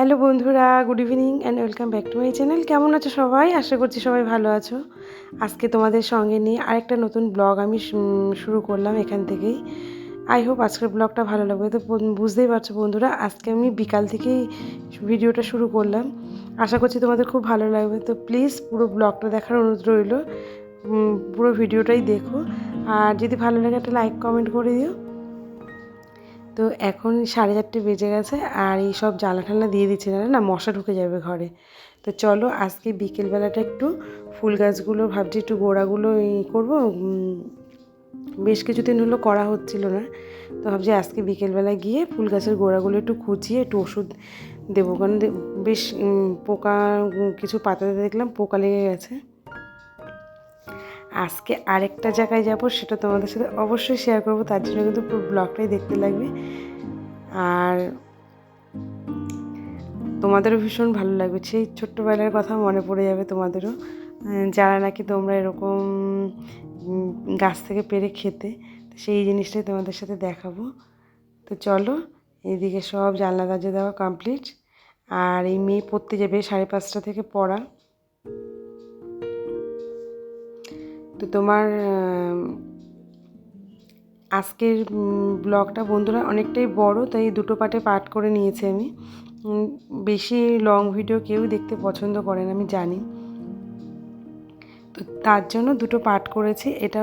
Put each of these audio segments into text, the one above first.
Hello বন্ধুরা, good evening and welcome back to my channel কেমন আছো সবাই? আশা করছি সবাই ভালো আছো। আজকে তোমাদের সঙ্গে নিয়ে আরেকটা নতুন ব্লগ আমি শুরু করলাম এখান থেকেই। আই হোপ আজকের ব্লগটা ভালো লাগবে। তো বুঝতেই পারছ বন্ধুরা, আজকে আমি বিকাল থেকেই ভিডিওটা শুরু করলাম। আশা করছি তোমাদের খুব ভালো লাগবে। তো প্লিজ পুরো ব্লগটা দেখার অনুরোধ রইল। পুরো ভিডিওটাই দেখো। আর যদি ভালো লাগে একটা লাইক কমেন্ট করে দিও। তো এখন সাড়ে চারটে বেজে গেছে আর এই সব জ্বালা ঠালা দিয়ে দিচ্ছে না না, মশা ঢুকে যাবে ঘরে। তো চলো আজকে বিকেলবেলাটা একটু ফুল গাছগুলো ভাবছি একটু গোড়াগুলো ই করব বেশ কিছুদিন হলো করা হচ্ছিল না। তো ভাবছি আজকে বিকেলবেলা গিয়ে ফুল গাছের গোড়াগুলো একটু খুঁচিয়ে একটু ওষুধ দেবো। কারণ বেশ পোকা কিছু পাতাতে দেখলাম পোকা লেগে গেছে। আজকে আরেকটা জায়গায় যাব, সেটা তোমাদের সাথে অবশ্যই শেয়ার করব, তার জন্য কিন্তু পুরো ব্লগটাই দেখতে লাগবে। আর তোমাদেরও ভীষণ ভালো লাগবে, সেই ছোট্টবেলার কথা মনে পড়ে যাবে তোমাদেরও। যারা নাকি তোমরা এরকম গাছ থেকে পেরে খেতে সেই জিনিসটাই তোমাদের সাথে দেখাবো। তো চলো এইদিকে সব জানলা দরজা দেওয়া কমপ্লিট আর এই মেয়ে পড়তে যাবে সাড়ে পাঁচটা থেকে পড়া। তো তোমার আজকের ব্লগটা বন্ধুরা অনেকটাই বড়, তাই দুটো পার্টে পার্ট করে নিয়েছি আমি। বেশি লং ভিডিও কেউ দেখতে পছন্দ করে না, আমি জানি। তো তার জন্য দুটো পার্ট করেছি, এটা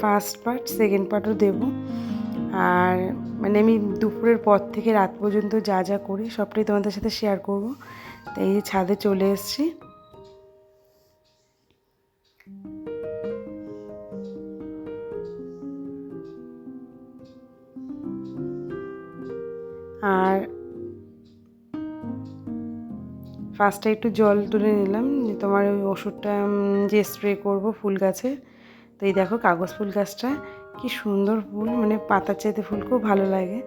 ফার্স্ট পার্ট সেকেন্ড পার্টও দেব। আর মানে আমি দুপুরের পর থেকে রাত পর্যন্ত যা যা করি, সবটাই তোমাদের সাথে শেয়ার করব। তাই ছাদে চলে এসেছি। ফার্স্টে একটু জল তুলে নিলাম যে তোমার ওই ওষুধটা যে স্প্রে করব ফুল গাছে। তো এই দেখো কাগজ ফুল গাছটা, কি সুন্দর ফুল মানে পাতার চাইতে ফুল খুব ভালো লাগে।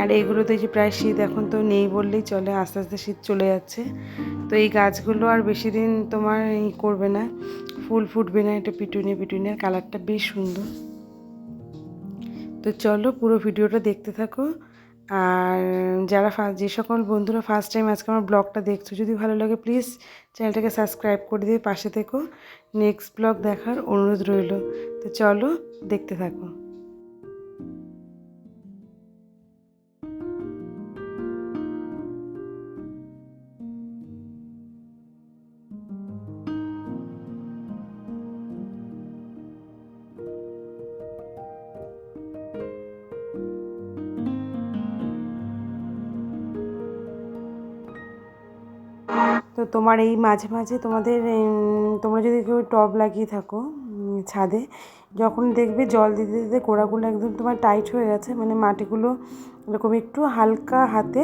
আর এইগুলো তো যে প্রায় শীত এখন তো নেই বললেই চলে, আস্তে আস্তে শীত চলে যাচ্ছে। তো এই গাছগুলো আর বেশি দিন তোমার ই করবে না, ফুল ফুটবে না, এটা পিটুনিয়া পিটুনিয়ার কালারটা বেশ সুন্দর। তো চলো পুরো ভিডিওটা দেখতে থাকো। আর যারা ফার্স্ট যে সকল বন্ধুরা ফার্স্ট টাইম আজকে আমার ব্লগটা দেখছ, যদি ভালো লাগে প্লিজ চ্যানেলটাকে সাবস্ক্রাইব করে দিয়ে পাশে থেকো। নেক্সট ব্লগ দেখার অনুরোধ রইল। তো চলো দেখতে থাকো। তোমার এই মাঝে মাঝে তোমাদের তোমরা যদি কেউ টব লাগিয়ে থাকো ছাদে, যখন দেখবে জল দিতে দিতে গোড়াগুলো একদম তোমার টাইট হয়ে গেছে মানে মাটিগুলো এরকম একটু হালকা হাতে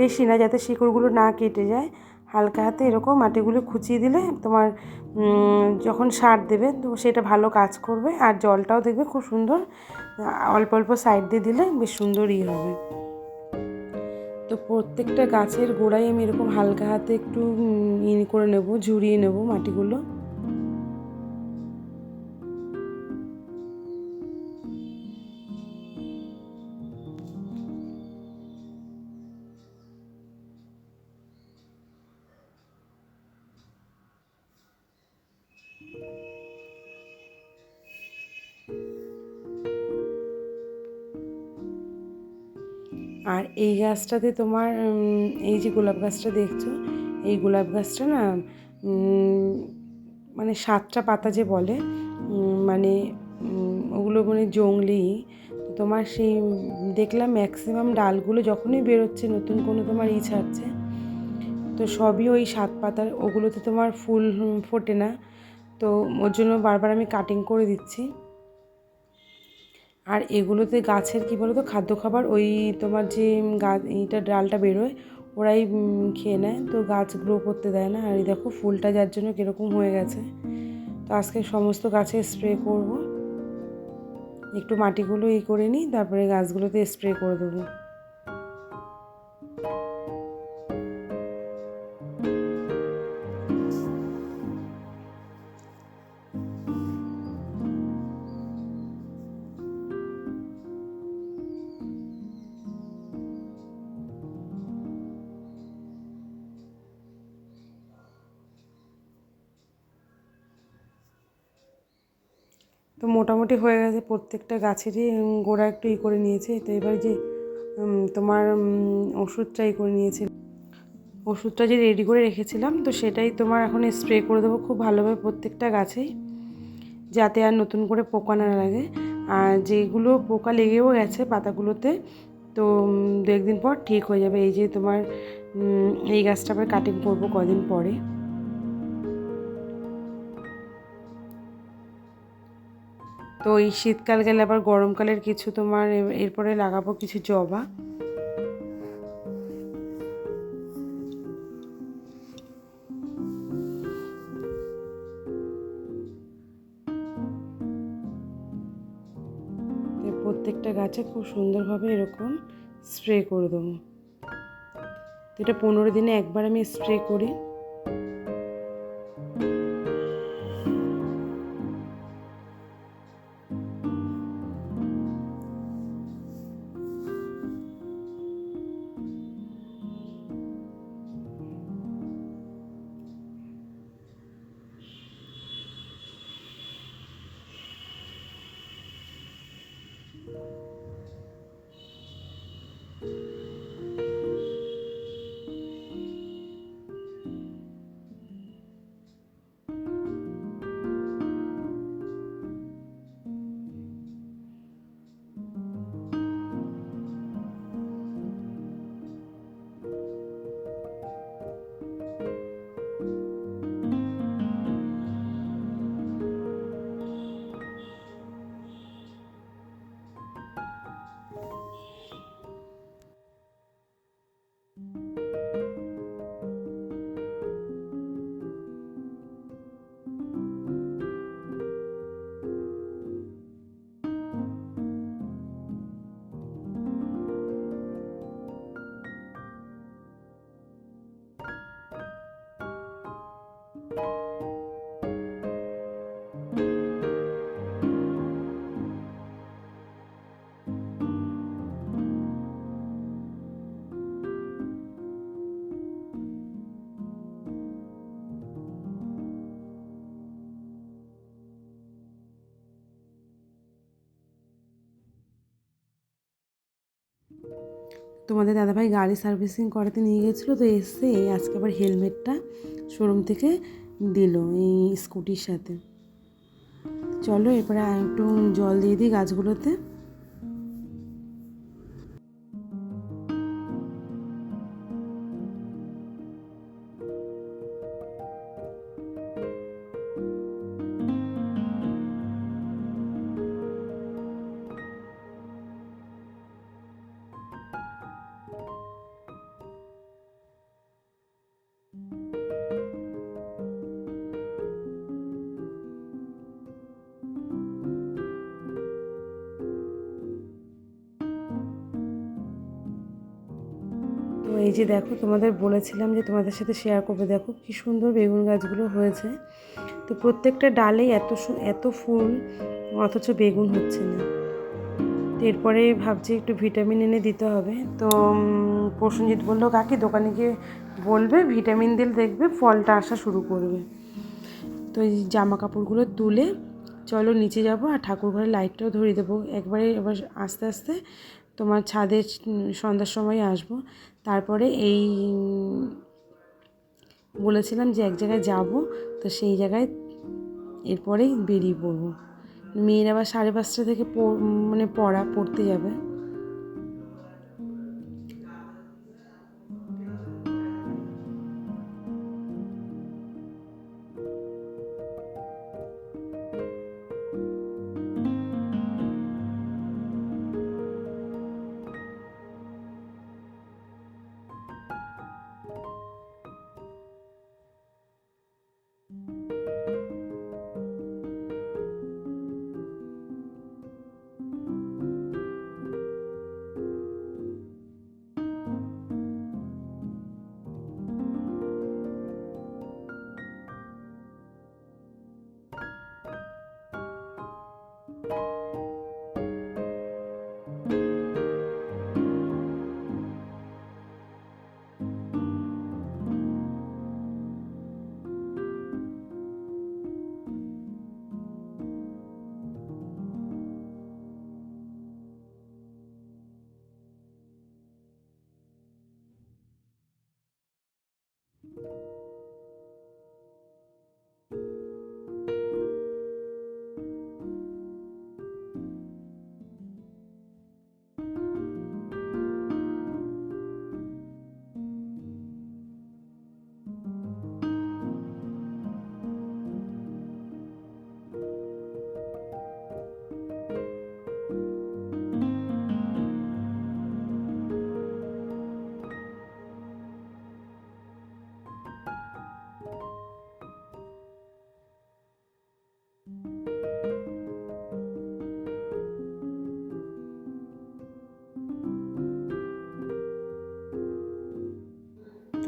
বেশি না, যাতে শিকড়গুলো না কেটে যায়, হালকা হাতে এরকম মাটিগুলো খুঁচিয়ে দিলে তোমার যখন সার দেবে, তো সেটা ভালো কাজ করবে, আর জলটাও দেখবে খুব সুন্দর অল্প অল্প সাইড দিয়ে দিলে বেশ সুন্দরই হবে। তো প্রত্যেকটা গাছের গোড়ায় আমি এরকম হালকা হাতে একটু ই করে নেব ঝুরিয়ে নেব মাটিগুলো। আর এই গাছটাতে তোমার এই যে গোলাপ গাছটা দেখছ, এই গোলাপ গাছটা না মানে সাতটা পাতা যে বলে মানে ওগুলো মানে জংলি, তোমার সেই, দেখলাম ম্যাক্সিমাম ডালগুলো যখনই বেরোচ্ছে, নতুন কোনো তোমার ই ছাড়ছে, তো সবই ওই সাত পাতার, ওগুলোতে তোমার ফুল ফোটে না, তো ওর জন্য বারবার আমি কাটিং করে দিচ্ছি। আর এগুলোতে গাছের কী বলো তো খাদ্য খাবার ওই তোমার যে গাছ এইটা ডালটা বেরোয়, ওরাই খেয়ে নেয়। তো গাছ গ্রো করতে দেয় না। আর এই দেখো ফুলটা যার জন্য কীরকম হয়ে গেছে। তো আজকে সমস্ত গাছে স্প্রে করব। একটু মাটিগুলো ই করে নিই, তারপরে গাছগুলোতে স্প্রে করে দেবো। মোটামুটি হয়ে গেছে। প্রত্যেকটা গাছেরই গোড়া একটু ই করে নিয়েছে। তো এবার যে তোমার ওষুধটা ই করে নিয়েছে। ওষুধটা যে রেডি করে রেখেছিলাম, তো সেটাই তোমার এখন স্প্রে করে দেবো খুব ভালোভাবে প্রত্যেকটা গাছেই। যাতে আর নতুন করে পোকা না লাগে। আর যেগুলো পোকা লেগেও গেছে পাতাগুলোতে, তো দু একদিন পর ঠিক হয়ে যাবে। এই যে তোমার এই গাছটা আবার কাটিং করব কদিন পরে। তো এই শীতকাল গেলে আবার গরমকালের কিছু তোমার এরপরে লাগাবো কিছু জবা। প্রত্যেকটা গাছে খুব সুন্দরভাবে এরকম স্প্রে করে দেবো। এটা পনেরো দিনে একবার আমি স্প্রে করি। তোমাদের দাদাভাই গাড়ি সার্ভিসিং করাতে নিয়ে গেছিল, তো এসে আজকে আবার হেলমেটটা শোরুম থেকে দিল এই স্কুটির সাথে। চলো এরপরে একটু জল দিয়ে দিই গাছগুলোতে। যে দেখো তোমাদের বলেছিলাম যে তোমাদের সাথে শেয়ার করবে। দেখো কি সুন্দর বেগুন গাছগুলো হয়েছে। তো প্রত্যেকটা ডালেই এত এত ফুল অথচ বেগুন হচ্ছে না। তো এরপরে ভাবছি একটু ভিটামিন এনে দিতে হবে। তো উম, প্রসেনজিৎ বলল কাকি দোকানে গিয়ে বলবে ভিটামিন দিলে দেখবে ফলটা আসা শুরু করবে। তো এই জামা কাপড়গুলো তুলে চলো নিচে যাব আর ঠাকুর ঘরে লাইটটাও ধরিয়ে দেবো। একবারে এবার আস্তে আস্তে তোমার ছাদে সন্ধ্যার সময় আসব। তারপরে এই, বলেছিলাম যে এক জায়গায় যাব, তো সেই জায়গায় এরপরেই বেরিয়ে পড়ব। মেয়েরা আবার সাড়ে পাঁচটা থেকে মানে পড়া, পড়তে যাবে।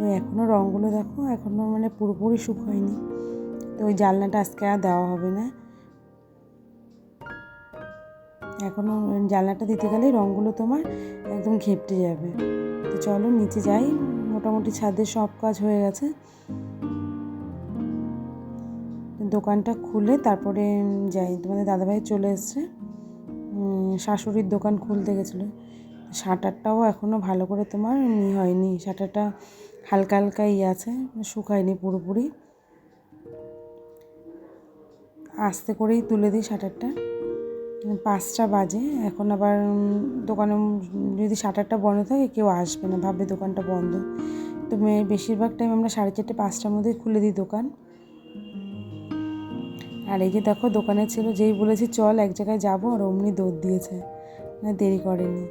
তো এখনও রঙগুলো দেখো এখনও মানে পুরোপুরি শুকোয়নি। তো ওই জানলাটা আজকে আর দেওয়া হবে না। এখনও জানলাটা দিতে গেলে রঙগুলো তোমার একদম ঘেপটে যাবে। তো চলো নিচে যাই, মোটামুটি ছাদের সব কাজ হয়ে গেছে। দোকানটা খুলে তারপরে যাই, তোমাদের দাদাভাই চলে এসছে। শাশুড়ির দোকান খুলতে গেছিল। শাটারটাও এখনও ভালো করে তোমার হয়নি, শাটারটা হালকা হালকা ইয়ে আছে, শুকায়নি পুরোপুরি। আস্তে করেই তুলে দিই শাটারটা। পাঁচটা বাজে, এখন আবার দোকানে যদি শাটারটা বন্ধ থাকে কেউ আসবে না, ভাববে দোকানটা বন্ধ। তো বেশিরভাগ টাইম আমরা সাড়ে চারটে, পাঁচটার মধ্যেই খুলে দিই দোকান। আর এই যে দেখো, দোকানে ছিল যেই বলেছি, চল এক জায়গায় যাব, আর অমনি দৌড় দিয়েছে। না, দেরি করেনি।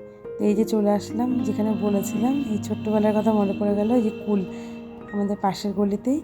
এই যে চলে আসলাম, যেখানে বলেছিলাম, এই ছোট্টবেলার কথা মনে পড়ে গেল, এই যে কুল আমাদের পাশের গলিতেই।